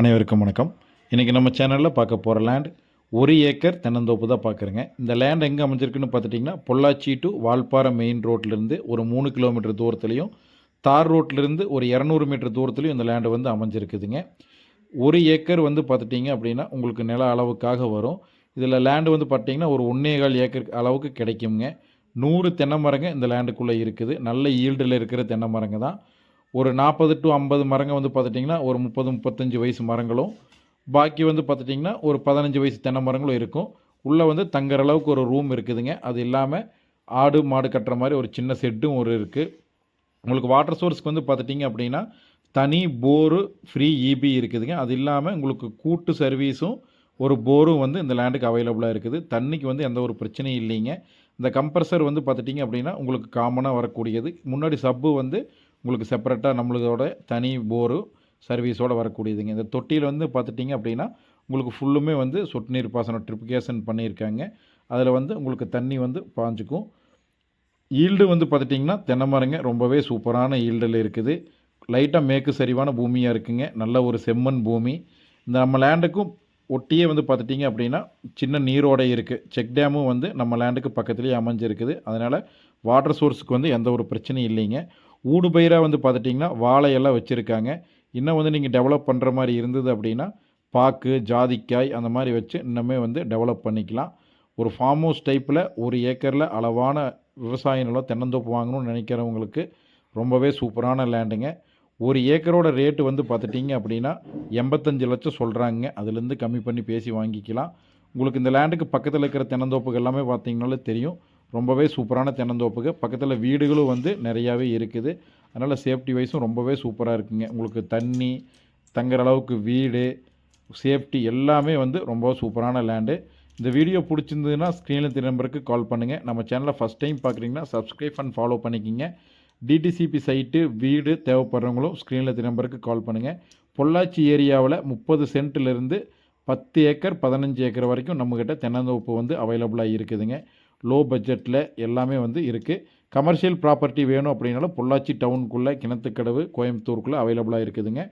அனைவருக்கும் வணக்கம். இன்றைக்கி நம்ம சேனலில் பார்க்க போகிற லேண்ட் ஒரு ஏக்கர் தென்னந்தோப்பு தான் பார்க்குறேங்க. இந்த லேண்ட் எங்கே அமைஞ்சிருக்குன்னு பார்த்துட்டிங்கன்னா பொள்ளாச்சி டு வால்பாறை மெயின் ரோட்லேருந்து ஒரு மூணு கிலோமீட்டர் தூரத்துலையும் தார் ரோட்லேருந்து ஒரு இரநூறு மீட்டர் தூரத்துலையும் இந்த லேண்டு வந்து அமைஞ்சிருக்குதுங்க. ஒரு ஏக்கர் வந்து பார்த்துட்டிங்க அப்படின்னா உங்களுக்கு நில அளவுக்காக வரும். இதில் லேண்டு வந்து பார்த்தீங்கன்னா ஒரு ஒன்றே கால் ஏக்கர் அளவுக்கு கிடைக்குங்க. நூறு தென்னை மரங்க இந்த லேண்டுக்குள்ளே இருக்குது. நல்ல ஈல்டில் இருக்கிற தென்னை மரங்க தான். ஒரு நாற்பது டு ஐம்பது மரங்க வந்து பார்த்துட்டிங்கன்னா ஒரு முப்பது முப்பத்தஞ்சு வயசு மரங்களும். பாக்கி வந்து பார்த்துட்டிங்கன்னா ஒரு பதினஞ்சு வயசு தென்னை மரங்களும் இருக்கும். உள்ளே வந்து தங்குற அளவுக்கு ஒரு ரூம் இருக்குதுங்க. அது இல்லாமல் ஆடு மாடு கட்டுற மாதிரி ஒரு சின்ன செட்டும் ஒரு இருக்குது உங்களுக்கு வாட்டர் சோர்ஸ்க்கு வந்து பார்த்துட்டிங்க அப்படின்னா தனி போரு ஃப்ரீ இபி இருக்குதுங்க. அது இல்லாமல் உங்களுக்கு கூட்டு சர்வீஸும் ஒரு போரும் வந்து இந்த லேண்டுக்கு அவைலபிளாக இருக்குது. தண்ணிக்கு வந்து எந்த ஒரு பிரச்சனையும் இல்லைங்க. இந்த கம்ப்ரஸர் வந்து பார்த்துட்டிங்க அப்படின்னா உங்களுக்கு காமனாக வரக்கூடியது. முன்னாடி சப்பு வந்து உங்களுக்கு செப்பரேட்டாக நம்மளோட தனி போரு சர்வீஸோடு வரக்கூடியதுங்க. இந்த தொட்டியில் வந்து பார்த்துட்டிங்க அப்படின்னா உங்களுக்கு ஃபுல்லுமே வந்து சொட்டு நீர் பாசனம் ட்ரிபிகேஷன் பண்ணியிருக்காங்க. அதில் வந்து உங்களுக்கு தண்ணி வந்து பாஞ்சுக்கும். ஈல்டு வந்து பார்த்துட்டிங்கன்னா தென்னை மரங்க ரொம்பவே சூப்பரான ஈல்டில் இருக்குது. லைட்டாக மேற்கு சரிவான பூமியாக இருக்குங்க. நல்ல ஒரு செம்மண் பூமி. இந்த நம்ம லேண்டுக்கும் ஒட்டியே வந்து பார்த்துட்டிங்க அப்படின்னா சின்ன நீரோடை இருக்குது செக் டேமும் வந்து நம்ம லேண்டுக்கு பக்கத்துலேயே அமைஞ்சிருக்குது. அதனால் வாட்டர் சோர்ஸுக்கு வந்து எந்த ஒரு பிரச்சனையும் இல்லைங்க. ஊடு பயிராக வந்து பார்த்துட்டிங்கன்னா வாழையெல்லாம் வச்சுருக்காங்க. இன்னும் வந்து நீங்கள் டெவலப் பண்ணுற மாதிரி இருந்தது அப்படின்னா பாக்கு ஜாதிக்காய் அந்த மாதிரி வச்சு இன்னுமே வந்து டெவலப் பண்ணிக்கலாம். ஒரு ஃபார்ம் ஹவுஸ் டைப்பில் ஒரு ஏக்கரில் அளவான விவசாய நிலம் தென்னந்தோப்பு வாங்கணும்னு நினைக்கிறவங்களுக்கு ரொம்பவே சூப்பரான லேண்டுங்க. ஒரு ஏக்கரோட ரேட்டு வந்து பார்த்துட்டிங்க அப்படின்னா எண்பத்தஞ்சு லட்சம் சொல்கிறாங்க அதுலேருந்து கம்மி பண்ணி பேசி வாங்கிக்கலாம். உங்களுக்கு இந்த லேண்டுக்கு பக்கத்தில் இருக்கிற தென்னந்தோப்புகள் எல்லாமே பார்த்தீங்கனாலே தெரியும். ரொம்பவே சூப்பரான தென்னந்தோப்புக்கு. பக்கத்தில் வீடுகளும் வந்து நிறையாவே இருக்குது. அதனால் சேஃப்டி வைஸும் ரொம்பவே சூப்பராக இருக்குங்க. உங்களுக்கு தண்ணி தங்குற அளவுக்கு வீடு சேஃப்டி எல்லாமே வந்து ரொம்ப சூப்பரான லேண்டு. இந்த வீடியோ பிடிச்சிருந்ததுன்னா ஸ்க்ரீனில் தெரிய நம்பருக்கு கால் பண்ணுங்கள் நம்ம சேனலை ஃபஸ்ட் டைம் பார்க்குறீங்கன்னா சப்ஸ்கிரைப் அண்ட் ஃபாலோ பண்ணிக்கிங்க. டிடிசிபி சைட்டு வீடு தேவைப்படுறவங்களும் ஸ்க்ரீனில் தெரிய நம்பருக்கு கால் பண்ணுங்கள் பொள்ளாச்சி ஏரியாவில் முப்பது சென்ட்லேருந்து பத்து ஏக்கர் பதினஞ்சு ஏக்கர் வரைக்கும் நம்மக்கிட்ட தென்னந்தோப்பு வந்து அவைலபிளாக இருக்குதுங்க. லோ பட்ஜெட்டில் எல்லாமே வந்து இருக்குது கமர்ஷியல் ப்ராப்பர்ட்டி வேணும் அப்படின்னாலும் பொள்ளாச்சி டவுனுக்குள்ளே கிணத்துக்கடவு கோயம்புத்தூருக்குள்ளே அவைலபிளாக இருக்குதுங்க.